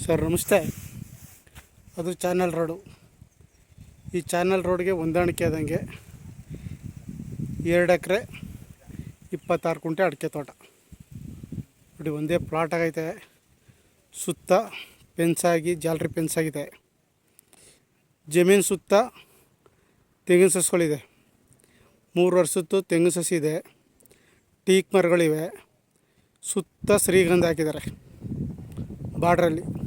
Sir, ನಮಸ್ತೆ. ಅದು channel road. ಈ ಚಾನಲ್ ರೋಡ್ಗೆ ಹೊಂದಾಣಿಕೆ ಆದಂಗೆ ಎರಡು ಎಕರೆ, ಇಪ್ಪತ್ತಾರು ಕುಂಟೆ ಅಡಿಕೆ ತೋಟ. ನೋಡಿ, ಒಂದೇ ಪ್ಲಾಟ್ ಆಗೈತೆ. ಸುತ್ತ ಪೆನ್ಸಾಗಿ ಜಾಲರಿ ಪೆನ್ಸಾಗಿದೆ ಜಮೀನು ಸುತ್ತ ತೆಂಗಿನ ಸಸ್ಗಳಿದೆ. ಮೂರು ವರ್ಷದ್ದು ತೆಂಗಿನ ಸಸಿ ಇದೆ. ಟೀಕ್ ಮರಗಳಿವೆ. ಸುತ್ತ ಶ್ರೀಗಂಧ ಹಾಕಿದ್ದಾರೆ. ಬಾರ್ಡ್ರಲ್ಲಿ.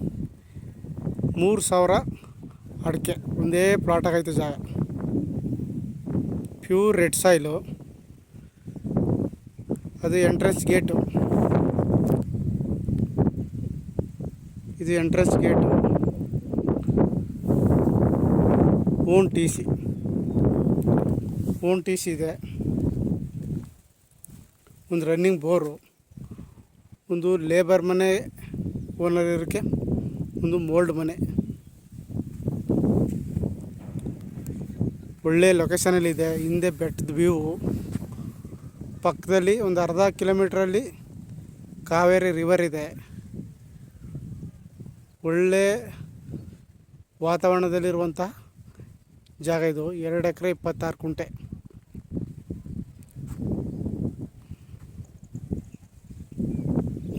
ಮೂರು ಸಾವಿರ ಅಡಿಕೆ. ಒಂದೇ ಪ್ಲಾಟ್ ಆಗೈತೆ ಜಾಗ. ಪ್ಯೂರ್ ರೆಡ್ ಸಾಯಿಲು ಅದು ಎಂಟ್ರೆನ್ಸ್ ಗೇಟು ಇದು entrance gate own T C own T C ಇದೆ. ಒಂದು ರನ್ನಿಂಗ್ ಬೋರು ಒಂದು ಲೇಬರ್ ಮನೆ ಓನರ್ ಇರೋಕ್ಕೆ ಒಂದು ಮೋಲ್ಡ್ ಮನೆ. ಒಳ್ಳೆ ಲೊಕೇಶನಲ್ಲಿದೆ ಹಿಂದೆ ಬೆಟ್ಟದ ವ್ಯೂ ಪಕ್ಕದಲ್ಲಿ ಒಂದು ಅರ್ಧ ಕಿಲೋಮೀಟ್ರಲ್ಲಿ ಕಾವೇರಿ ರಿವರ್ ಇದೆ. ಒಳ್ಳೆ ವಾತಾವರಣದಲ್ಲಿರುವಂಥ ಜಾಗ ಇದು, ಎರಡು ಎಕರೆ ಇಪ್ಪತ್ತಾರು ಕುಂಟೆ.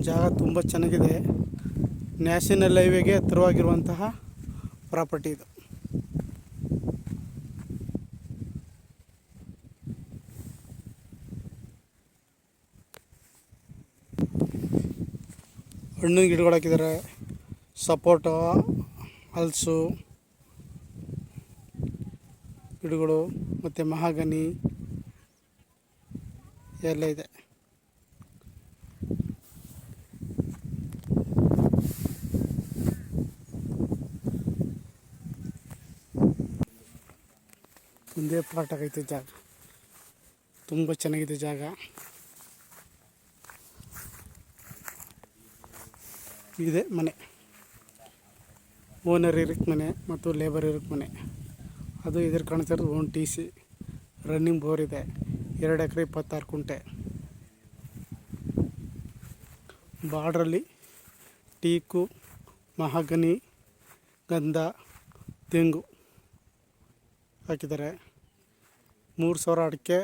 ಜಾಗ ತುಂಬ ಚೆನ್ನಾಗಿದೆ. ನ್ಯಾಷನಲ್ ಹೈವೇಗೆ ಹತ್ತಿರವಾಗಿರುವಂತಹ ಪ್ರಾಪರ್ಟಿ ಇದು. ಹಣ್ಣಿನ ಗಿಡಗಳು ಹಾಕಿದ್ದಾರೆ. ಸಪೋಟ, ಹಲ್ಸು, ಗಿಡಗಳು ಮತ್ತು ಮಹಾಗನಿ ಎಲ್ಲ ಇದೆ. ಒಂದೇ ಪ್ಲಾಟ್ ಆಗೈತೆ ಜಾಗ. ತುಂಬ ಚೆನ್ನಾಗಿದೆ ಜಾಗ. ಇದೆ ಮನೆ. ಓನರ್ ಇರಕ್ಕೆ ಮನೆ ಮತ್ತು ಲೇಬರ್ ಇರಕ್ಕೆ ಮನೆ. ಅದು ಇದ್ರ ಕಾಣ್ತಿರೋದು own T C running bore ಇದೆ. ಎರಡು ಎಕರೆ ಇಪ್ಪತ್ತಾರು ಕುಂಟೆ. ಬಾರ್ಡ್ರಲ್ಲಿ ಟೀಕು, ಮಹಾಗನಿ, ಗಂಧ, ತೆಂಗು ಹಾಕಿದ್ದಾರೆ. ಮೂರು ಸಾವಿರ ಅಡಿಕೆ,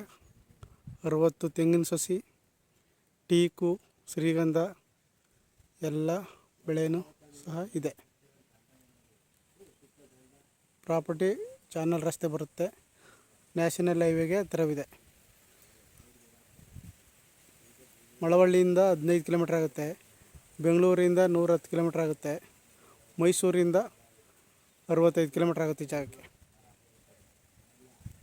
ಅರುವತ್ತು ತೆಂಗಿನ ಸಸಿ, ಟೀಕು, ಶ್ರೀಗಂಧ ಎಲ್ಲ ಬೆಳೆಯೂ ಸಹ ಇದೆ. ಪ್ರಾಪರ್ಟಿ ಚಾನಲ್ ರಸ್ತೆ ಬರುತ್ತೆ. ನ್ಯಾಷನಲ್ ಹೈವೇಗೆ ಹತ್ತಿರವಿದೆ ಮಳವಳ್ಳಿಯಿಂದ ಹದಿನೈದು ಕಿಲೋಮೀಟ್ರ್ ಆಗುತ್ತೆ. ಬೆಂಗಳೂರಿಂದ ನೂರ ಹತ್ತು ಕಿಲೋಮೀಟ್ರ್ ಆಗುತ್ತೆ. ಮೈಸೂರಿಂದ ಅರವತ್ತೈದು ಕಿಲೋಮೀಟ್ರ್ ಆಗುತ್ತೆ ಜಾಗಕ್ಕೆ.